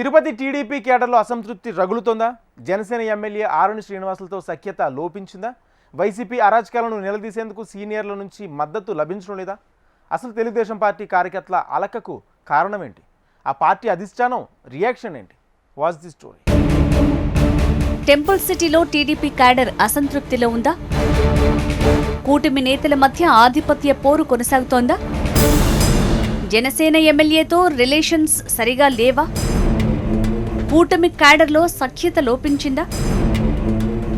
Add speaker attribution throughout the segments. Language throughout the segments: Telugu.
Speaker 1: తిరుపతి టీడీపీ కేడర్లో అసంతృప్తి రగులుతోందా? జనసేన ఎమ్మెల్యే ఆరుని శ్రీనివాసులతో సఖ్యత లోపించిందా? వైసీపీ అరాచకాలను నిలదీసేందుకు సీనియర్ల నుంచి మద్దతు లభించడం లేదా? అసలు తెలుగుదేశం పార్టీ కార్యకర్తల అలకకు కారణం ఏంటి ఆ పార్టీ అధిష్టానం రియాక్షన్ ఏంటి? Was the story.
Speaker 2: టెంపుల్ సిటీలో టీడీపీ క్యాడర్ అసంతృప్తిలో ఉందా? కూటమి నేతల మధ్య ఆధిపత్య పోరు కొనసాగుతోందా? జనసేన ఎమ్మెల్యేతో రిలేషన్స్ సరిగా లేవా? కూటమి క్యాడర్లో సఖ్యత లోపించిందా?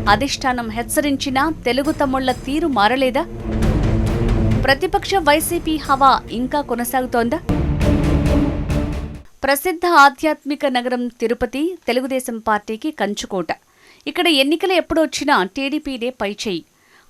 Speaker 2: అధిష్టానం హెచ్చరించినా తెలుగు తమ్ముళ్ళ తీరు మారలేదా? ప్రతిపక్ష వైసీపీ హవా ఇంకా కొనసాగుతోందా? ప్రసిద్ధ ఆధ్యాత్మిక నగరం తిరుపతి తెలుగుదేశం పార్టీకి కంచుకోట. ఇక్కడ ఎన్నికలు ఎప్పుడొచ్చినా టీడీపీనే పైచేయి.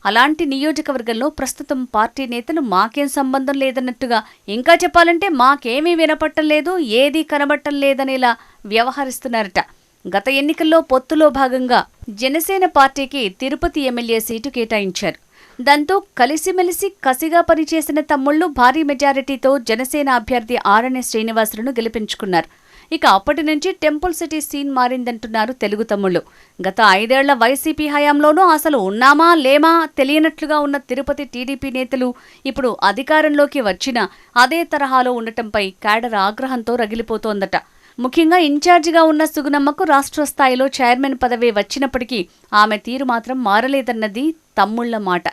Speaker 2: అలాంటి నియోజకవర్గంలో ప్రస్తుతం పార్టీ నేతలు మాకేం సంబంధం లేదన్నట్టుగా ఇంకా చెప్పాలంటే మాకేమీ వినపట్టం లేదు ఏదీ కనబట్టం లేదనేలా వ్యవహరిస్తున్నారట. గత ఎన్నికల్లో పొత్తులో భాగంగా జనసేన పార్టీకి తిరుపతి ఎమ్మెల్యే సీటు కేటాయించారు. దాంతో కలిసిమెలిసి కసిగా పనిచేసిన తమ్ముళ్ళు భారీ మెజారిటీతో జనసేన అభ్యర్థి ఆర్ఎన్ఎస్ శ్రీనివాసులను గెలిపించుకున్నారు. ఇక అప్పటి నుంచి టెంపుల్ సిటీ సీన్ మారిందంటున్నారు తెలుగు తమ్ముళ్ళు గత ఐదేళ్ళ వైసీపీ హయాంలోనూ అసలు ఉన్నామా లేమా తెలియనట్లుగా ఉన్న తిరుపతి టీడీపీ నేతలు ఇప్పుడు అధికారంలోకి వచ్చిన అదే తరహాలో ఉండటంపై కేడర్ ఆగ్రహంతో రగిలిపోతోందట. ముఖ్యంగా ఇన్ఛార్జిగా ఉన్న సుగుణమ్మకు రాష్ట్ర స్థాయిలో చైర్మన్ పదవి వచ్చినప్పటికీ ఆమె తీరు మాత్రం మారలేదన్నది తమ్ముళ్ళ మాట.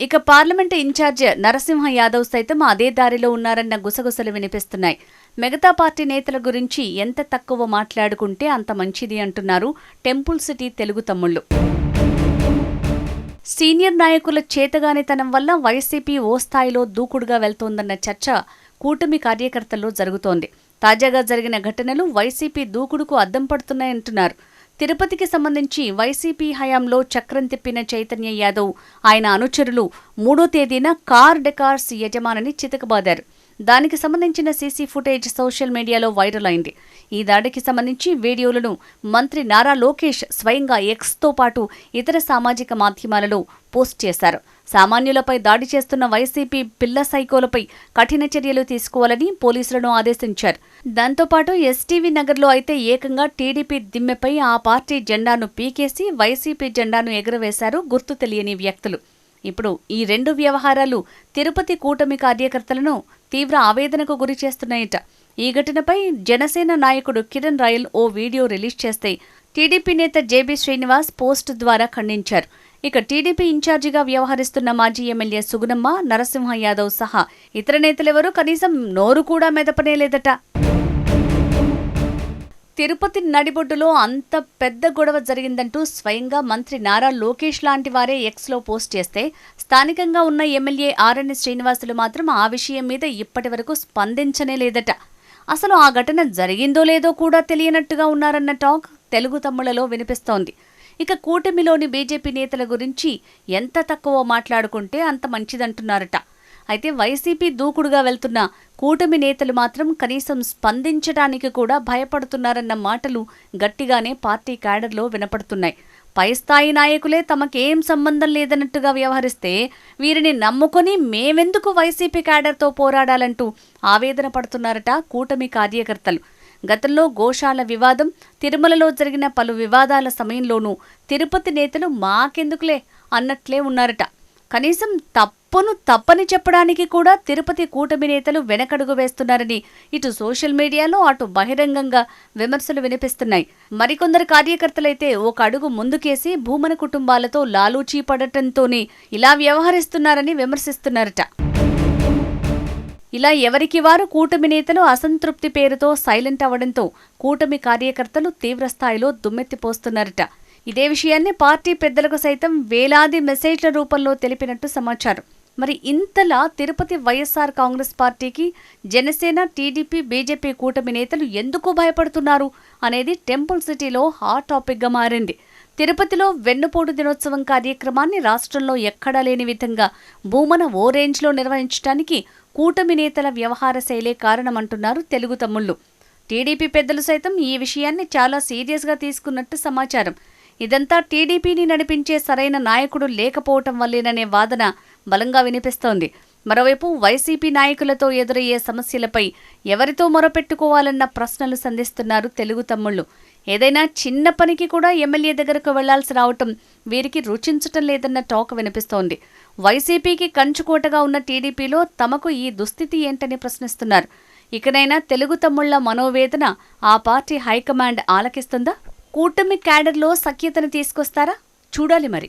Speaker 2: ఇక పార్లమెంట్ ఇన్ఛార్జ్ నరసింహ యాదవ్ సైతం అదే దారిలో ఉన్నారన్న గుసగుసలు వినిపిస్తున్నాయి. మిగతా పార్టీ నేతల గురించి ఎంత తక్కువ మాట్లాడుకుంటే అంత మంచిది అంటున్నారు టెంపుల్ సిటీ తెలుగు తమ్ముళ్ళు. సీనియర్ నాయకుల చేతగానితనం వల్ల వైసీపీ ఓ స్థాయిలో దూకుడుగా వెళ్తోందన్న చర్చ కూటమి కార్యకర్తల్లో జరుగుతోంది. తాజాగా జరిగిన ఘటనలు వైసీపీ దూకుడుకు అద్దం పడుతున్నాయంటున్నారు తిరుపతికి సంబంధించి వైసీపీ హయాంలో చక్రం తిప్పిన చైతన్య యాదవ్ ఆయన అనుచరులు మూడో తేదీన కార్ డెకార్స్ యజమానిని చితకబాదారు. దానికి సంబంధించిన సీసీ ఫుటేజ్ సోషల్ మీడియాలో వైరల్ అయింది. ఈ దాడికి సంబంధించి వీడియోలను మంత్రి నారా లోకేష్ స్వయంగా ఎక్స్తో పాటు ఇతర సామాజిక మాధ్యమాలలో పోస్ట్ చేశారు. సామాన్యులపై దాడి చేస్తున్న వైసీపీ పిల్ల సైకోలపై కఠిన చర్యలు తీసుకోవాలని పోలీసులను ఆదేశించారు. దాంతోపాటు ఎస్టీవీ నగర్లో అయితే ఏకంగా టీడీపీ దిమ్మెపై ఆ పార్టీ జెండాను పీకేసి వైసీపీ జెండాను ఎగురవేశారు గుర్తు తెలియని వ్యక్తులు. ఇప్పుడు ఈ రెండు వ్యవహారాలు తిరుపతి కూటమి కార్యకర్తలను తీవ్ర ఆవేదనకు గురి చేస్తున్నాయట. ఈ ఘటనపై జనసేన నాయకుడు కిరణ్ రాయల్ ఓ వీడియో రిలీజ్ చేస్తే టీడీపీ నేత జేబీ శ్రీనివాస్ పోస్ట్ ద్వారా ఖండించారు. ఇక టీడీపీ ఇన్ఛార్జిగా వ్యవహరిస్తున్న మాజీ ఎమ్మెల్యే సుగుణమ్మ నరసింహ యాదవ్ సహా ఇతర నేతలెవరూ కనీసం నోరు కూడా మెదపనేలేదట. తిరుపతి నడిబొడ్డులో అంత పెద్ద గొడవ జరిగిందంటూ స్వయంగా మంత్రి నారా లోకేష్ లాంటి వారే ఎక్స్లో పోస్ట్ చేస్తే స్థానికంగా ఉన్న ఎమ్మెల్యే ఆర్ఎన్ శ్రీనివాసులు మాత్రం ఆ విషయం మీద ఇప్పటి వరకు స్పందించనే లేదట. అసలు ఆ ఘటన జరిగిందో లేదో కూడా తెలియనట్టుగా ఉన్నారన్న టాక్ తెలుగు తమ్ముళ్ళలో వినిపిస్తోంది. ఇక కూటమిలోని బీజేపీ నేతల గురించి ఎంత తక్కువ మాట్లాడుకుంటే అంత మంచిదంటున్నారట. అయితే వైసీపీ దూకుడుగా వెళ్తున్న కూటమి నేతలు మాత్రం కనీసం స్పందించడానికి కూడా భయపడుతున్నారన్న మాటలు గట్టిగానే పార్టీ క్యాడర్లో వినపడుతున్నాయి. పై స్థాయి నాయకులే తమకేం సంబంధం లేదన్నట్టుగా వ్యవహరిస్తే వీరిని నమ్ముకొని మేమెందుకు వైసీపీ క్యాడర్తో పోరాడాలంటూ ఆవేదన పడుతున్నారట కూటమి కార్యకర్తలు. గతంలో గోశాల వివాదం తిరుమలలో జరిగిన పలు వివాదాల సమయంలోనూ తిరుపతి నేతలు మాకెందుకులే అన్నట్లే ఉన్నారట. కనీసం తప్పును తప్పని చెప్పడానికి కూడా తిరుపతి కూటమి నేతలు వెనకడుగు వేస్తున్నారని ఇటు సోషల్ మీడియాలో అటు బహిరంగంగా విమర్శలు వినిపిస్తున్నాయి. మరికొందరు కార్యకర్తలైతే ఒక అడుగు ముందుకేసి భూమన కుటుంబాలతో లాలూచీ పడటంతోనే ఇలా వ్యవహరిస్తున్నారని విమర్శిస్తున్నారట. ఇలా ఎవరికి వారు కూటమి నేతలు అసంతృప్తి పేరుతో సైలెంట్ అవ్వడంతో కూటమి కార్యకర్తలు తీవ్రస్థాయిలో దుమ్మెత్తిపోస్తున్నారట. ఇదే విషయాన్ని పార్టీ పెద్దలకు సైతం వేలాది మెసేజ్ల రూపంలో తెలిపినట్టు సమాచారం. మరి ఇంతలా తిరుపతి వైఎస్ఆర్ కాంగ్రెస్ పార్టీకి జనసేన టీడీపీ బీజేపీ కూటమి నేతలు ఎందుకు భయపడుతున్నారు అనేది టెంపుల్ సిటీలో హాట్ టాపిక్గా మారింది. తిరుపతిలో వెన్నుపోటు దినోత్సవం కార్యక్రమాన్ని రాష్ట్రంలో ఎక్కడా లేని విధంగా భూమన ఓ రేంజ్లో నిర్వహించడానికి కూటమి నేతల వ్యవహార శైలే కారణమంటున్నారు తెలుగు తమ్ముళ్ళు. టీడీపీ పెద్దలు సైతం ఈ విషయాన్ని చాలా సీరియస్గా తీసుకున్నట్టు సమాచారం. ఇదంతా టీడీపీని నడిపించే సరైన నాయకుడు లేకపోవటం వల్లేననే వాదన బలంగా వినిపిస్తోంది. మరోవైపు వైసీపీ నాయకులతో ఎదురయ్యే సమస్యలపై ఎవరితో మొరపెట్టుకోవాలన్న ప్రశ్నలు సంధిస్తున్నారు తెలుగు తమ్ముళ్ళు. ఏదైనా చిన్న పనికి కూడా ఎమ్మెల్యే దగ్గరకు వెళ్ళాల్సి రావటం వీరికి రుచించటం లేదన్న టాక్ వినిపిస్తోంది. వైసీపీకి కంచుకోటగా ఉన్న టీడీపీలో తమకు ఈ దుస్థితి ఏంటని ప్రశ్నిస్తున్నారు. ఇకనైనా తెలుగు తమ్ముళ్ళ మనోవేదన ఆ పార్టీ హైకమాండ్ ఆలకిస్తుందా? కూటమి క్యాడర్లో సఖ్యతను తీసుకొస్తారా? చూడాలి మరి.